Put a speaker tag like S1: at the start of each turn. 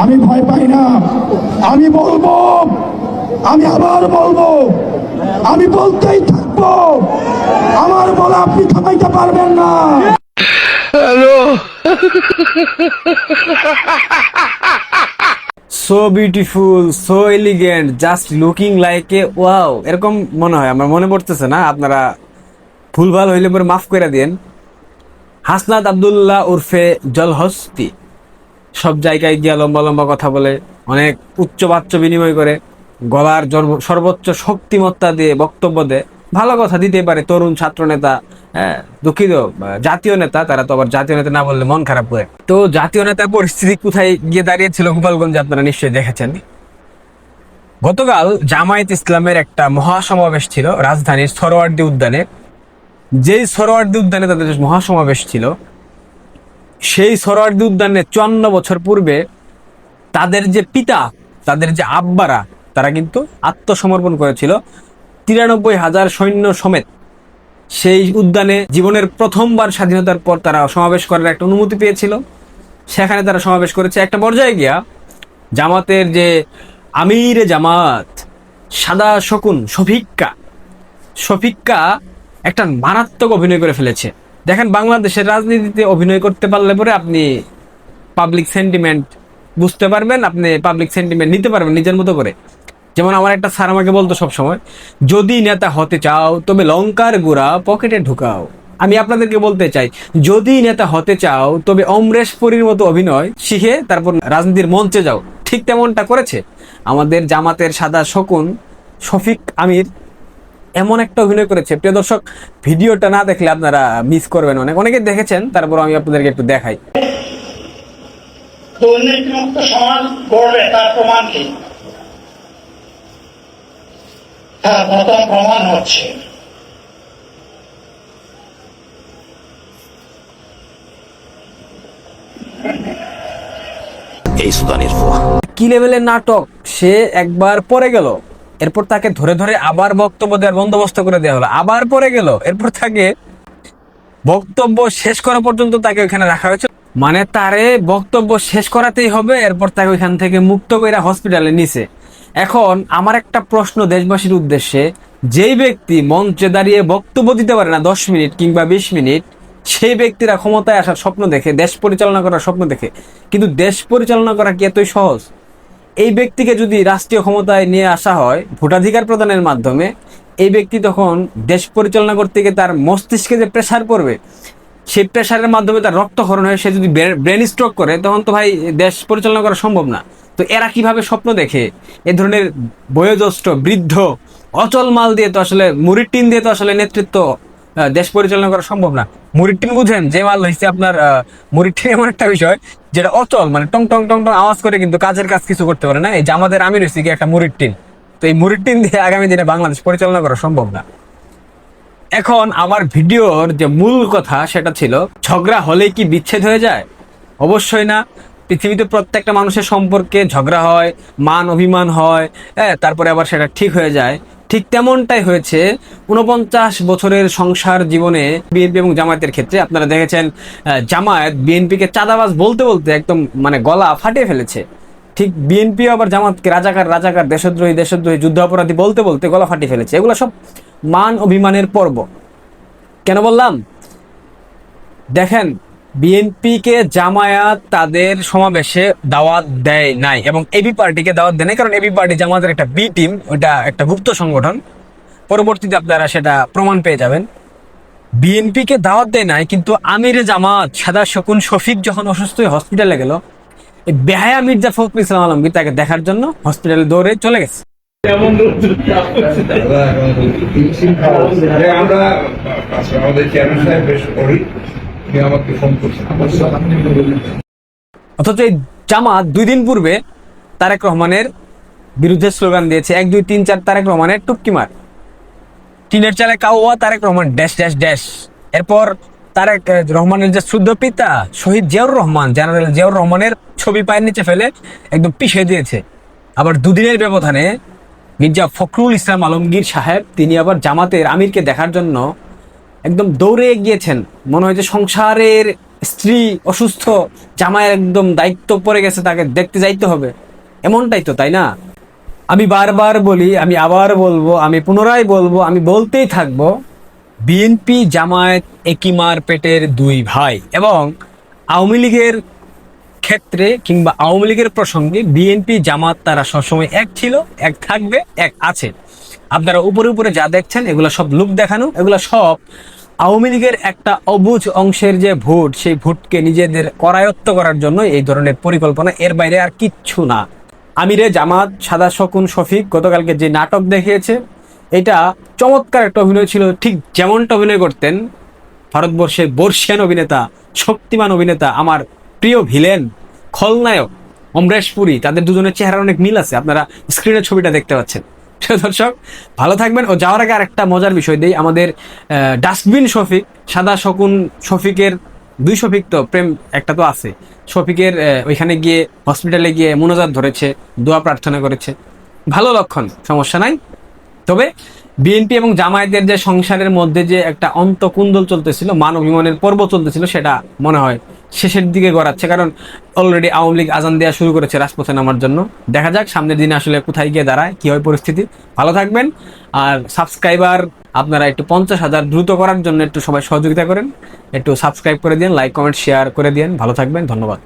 S1: আমি ভয় পাই না। আমি বলব আমি আবার বলব আমি বলতেই থাকব। আমার বলা আপনি থামাইতে পারবেন না।
S2: So beautiful so elegant just looking like a wow এরকম মনে হয় আমার মনে পড়তেছে না আপনারা ভুলভাল হইলে পরে মাফ করে দিন হাসনাত আবদুল্লাহ উর্ফে জলহস্তি। সব জায়গায় গিয়া লম্বা লম্বা কথা বলে, অনেক উচ্চ বাচ্চ বিনিময় করে, গলার সর্বোচ্চ শক্তিমত্তা দিয়ে বক্তব্য দেয়। ভালো কথা দিতে পারে তরুণ ছাত্র নেতা হ্যাঁ দুঃখিত জাতীয় নেতা, তারা তো আবার জাতীয় নেতা না বললে মন খারাপ করে। তো জাতীয় নেতার পরিস্থিতি কোথায় গিয়ে দাঁড়িয়েছিল গোপালগঞ্জে আপনারা নিশ্চয়ই দেখেছেন। গতকাল জামায়াত ইসলামের একটা মহাসমাবেশ ছিল, রাজধানীর সরোয়ার্দী উদ্যানে। যেই সরোয়ার্দী উদ্যানে তাদের মহাসমাবেশ ছিল সেই সরোয়ার্দী উদ্যানে চুয়ান্ন বছর পূর্বে তাদের যে পিতা, তাদের যে আব্বারা, তারা কিন্তু আত্মসমর্পণ করেছিল। তিরানব্বই হাজার সৈন্য সমেত সেই উদ্যানে জীবনের প্রথমবার স্বাধীনতার পর তারা সমাবেশ করার একটা অনুমতি পেয়েছিল। সেখানে তারা সমাবেশ করেছে একটা পর্যায়ে গিয়া জামাতের যে আমির জামাত, সাদা শকুন, শফিক্কা। শফিক্কা একটা মারাত্মক অভিনয় করে ফেলেছে। দেখেন বাংলাদেশের রাজনীতিতে অভিনয় করতে পারলে পরে আপনি পাবলিক সেন্টিমেন্ট বুঝতে পারবেন, আপনি পাবলিক সেন্টিমেন্ট নিতে পারবেন নিজের মতো করে। যেমন আমার একটা স্যার আমাকে বলতো সবসময়, যদি নেতা হতে চাও, তবে লঙ্কার গুড়া পকেটে ঢুকাও। আমি আপনাদেরকে বলতে চাই, যদি নেতা হতে চাও, তবে অমরেশ পুরীর মতো অভিনয় শিখে তারপর রাজনীতির মঞ্চে যাও। ঠিক তেমনটা করেছে। আমাদের জামাতের সাদা শকুন শফিক আমির এমন একটা অভিনয় করেছে। প্রিয় দর্শক ভিডিওটা না দেখলে আপনারা মিস করবেন অনেক। অনেকে দেখেছেন তারপর আমি আপনাদেরকে একটু দেখাই।
S3: দুর্নীতিমুক্ত সমাজ গড়বে তার প্রমাণ কি? হ্যাঁ প্রথম প্রমাণ হচ্ছে
S4: এই সুদানের ফোয়া
S2: কি লেভেলের নাটক? সে একবার পরে গেল। এরপর তাকে ধরে ধরে আবার বক্তব্য দেওয়ার বন্দোবস্ত করে দেওয়া হলো। আবার পরে গেল। এরপর তাকে বক্তব্য শেষ করা পর্যন্ত তাকে ওখানে রাখা হয়েছে। মানে তারে বক্তব্য শেষ করাতেই হবে, এরপর তাকে ওইখান থেকে মুক্ত করে হসপিটালে নিছে। এখন আমার একটা প্রশ্ন দেশবাসীর উদ্দেশ্যে, যেই ব্যক্তি মঞ্চে দাঁড়িয়ে বক্তব্য দিতে পারে না দশ মিনিট কিংবা বিশ মিনিট, সেই ব্যক্তিরা ক্ষমতায় আসার স্বপ্ন দেখে, দেশ পরিচালনা করার স্বপ্ন দেখে। কিন্তু দেশ পরিচালনা করা কি এতই সহজ? এই ব্যক্তিকে যদি রাষ্ট্রীয় ক্ষমতায় নিয়ে আসা হয় ভোটাধিকার প্রদানের মাধ্যমে, এই ব্যক্তি তখন দেশ পরিচালনা করতে গিয়ে তার মস্তিষ্কে যে প্রেসার পড়বে, সেই প্রেসারের মাধ্যমে তার রক্তক্ষরণ হয়ে সে যদি ব্রেন স্ট্রোক করে, তখন তো ভাই দেশ পরিচালনা করা সম্ভব না। তো এরা কীভাবে স্বপ্ন দেখে? এ ধরনের বয়োজ্যেষ্ঠ, বৃদ্ধ, অচল মাল দিয়ে তো আসলে মুরিটিন দিয়ে তো আসলে নেতৃত্ব দেশ পরিচালনা করা সম্ভব না। মুড়ির টিন বুঝেন, যে মাল হয়েছে আপনার মুড়ির এমন একটা বিষয়, যেটা অচল মানে টং টং টং টং আওয়াজ করে কিন্তু কাজের কাজ কিছু করতে পারে না। এই যে আমাদের আমি রয়েছি কি একটা মুড়ির টিন তো এই মুড়ির টিন দিয়ে আগামী দিনে বাংলাদেশ পরিচালনা করা সম্ভব না। এখন আমার ভিডিওর যে মূল কথা সেটা ছিল, ঝগড়া হলেই কি বিচ্ছেদ হয়ে যায়? অবশ্যই না। পৃথিবীতে প্রত্যেকটা মানুষের সম্পর্কে ঝগড়া হয়, মান অভিমান হয় হ্যাঁ তারপরে আবার সেটা ঠিক হয়ে যায়। ঠিক তেমনটাই হয়েছে। উনপঞ্চাশ বছরের সংসার জীবনে বিএনপি এবং জামায়াতের ক্ষেত্রে আপনারা দেখেছেন জামায়াত বিএনপিকে চাঁদাবাজ বলতে বলতে একদম মানে গলা ফাটিয়ে ফেলেছে। ঠিক বিএনপি আবার জামাতকে রাজাকার রাজাকার, দেশদ্রোহী দেশদ্রোহী যুদ্ধ অপরাধী বলতে বলতে গলা ফাটিয়ে ফেলেছে। এগুলো সব মান অভিমানের পর্ব। কেন বললাম? দেখেন বিএনপিকে জামায়াত তাদের সমাবেশে দাওয়াত দেয় নাই এবং এবি পার্টিকে দাওয়াত দেয় নাই কারণ এবি পার্টি জামাতের একটা বি টিম ওটা একটা গুপ্ত সংগঠন পরবর্তীতে আপনারা সেটা প্রমাণ পেয়ে যাবেন বিএনপিকে দাওয়াত দেয় নাই কিন্তু আমিরে জামাত সাদা শকুন শফিক যখন অসুস্থ হয়ে হসপিটালে গেল বেহায়া মির্জা ফখরুল ইসলাম আলমগীর তাকে দেখার জন্য হসপিটালে দৌড়ে চলে গেছে
S5: আমরা আমাদের চেয়ারম্যান সাহেব বেশ করি উনি আমাকে ফোন করছেন।
S2: অথচ এই জামাত দুই দিন পূর্বে তারেক রহমানের বিরুদ্ধে স্লোগান দিয়েছে, এক, দুই, তিন, চার, তারেক রহমানের টুপকি মার। টিনের চালে কাউয়া, Tarek Rahman dash dash dash. এরপর তারেক রহমানের যে শুদ্ধ পিতা শহীদ জিয়াউর রহমান, জেনারেল জিয়াউর রহমানের ছবি পায়ের নিচে ফেলে একদম পিষে দিয়েছে। আবার দুদিনের ব্যবধানে মির্জা ফখরুল ইসলাম আলমগীর সাহেব, তিনি আবার জামাতের আমিরকে দেখার জন্য একদম দৌড়ে গিয়েছেন। মনে হয় যে সংসারের স্ত্রী অসুস্থ জামায়ের একদম দায়িত্ব পড়ে গেছে, তাকে দেখতে যাইতে হবে। এমনটাই তো, তাই না? আমি বারবার বলি, আমি আবার বলব, আমি পুনরায় বলব, আমি বলতেই থাকব, বিএনপি জামায়াত একিমার পেটের দুই ভাই এবং আওয়ামী লীগের ক্ষেত্রে কিংবা আওয়ামী লীগের প্রসঙ্গে বিএনপি জামাত তারা সবসময় এক ছিল, এক থাকবে, এক আছে। আপনারা উপরে উপরে যা দেখছেন, এগুলো সব লুক দেখানো, এগুলো সব আওয়ামী লীগের একটা অবুঝ অংশের যে ভোট, সেই ভোটকে নিজেদের করায়ত্ত করার জন্য এই ধরনের পরিকল্পনা এর বাইরে আর কিচ্ছু না। আমিরে জামাত, সাদা শকুন, শফিক গতকালকে যে নাটক দেখিয়েছে, এটা চমৎকার একটা অভিনয় ছিল। ঠিক যেমনটা অভিনয় করতেন ভারতবর্ষের বর্ষিয়ান অভিনেতা, শক্তিমান অভিনেতা আমার প্রিয় ভিলেন, খলনায়ক অমরেশ পুরী, তাদের দুজনের চেহারা অনেক মিল আছে, আপনারা স্ক্রিনের ছবিটা দেখতে পাচ্ছেন। দর্শক, ভালো থাকবেন ও যাওয়ার আগে আরেকটা মজার বিষয় দিই, আমাদের ডাস্টবিন শফিক, সাদা শকুন শফিকের, দুই শফিক তো, প্রেম, একটা তো আছে। শফিকের ওইখানে গিয়ে হসপিটালে গিয়ে মনোজাত ধরেছে, দোয়া প্রার্থনা করেছে। ভালো লক্ষণ, সমস্যা নাই। তবে বিএনপি এবং জামায়াতের যে সংসারের মধ্যে যে একটা অন্তকুন্দল চলতেছিল, মান অভিমানের পর্ব চলতেছিল, সেটা মনে হয় শেষের দিকে গড়াচ্ছে, কারণ অলরেডি আওয়ামী লীগ আজান দেওয়া শুরু করেছে রাজপথে নামার জন্য। দেখা যাক, সামনের দিনে আসলে কোথায় গিয়ে দাঁড়ায়, কী হয় পরিস্থিতি। ভালো থাকবেন, আর সাবস্ক্রাইবার আপনারা একটু পঞ্চাশ হাজার দ্রুত করার জন্য একটু সবাই সহযোগিতা করেন। একটু সাবস্ক্রাইব করে দিন লাইক কমেন্ট শেয়ার করে দিন। ভালো থাকবেন, ধন্যবাদ।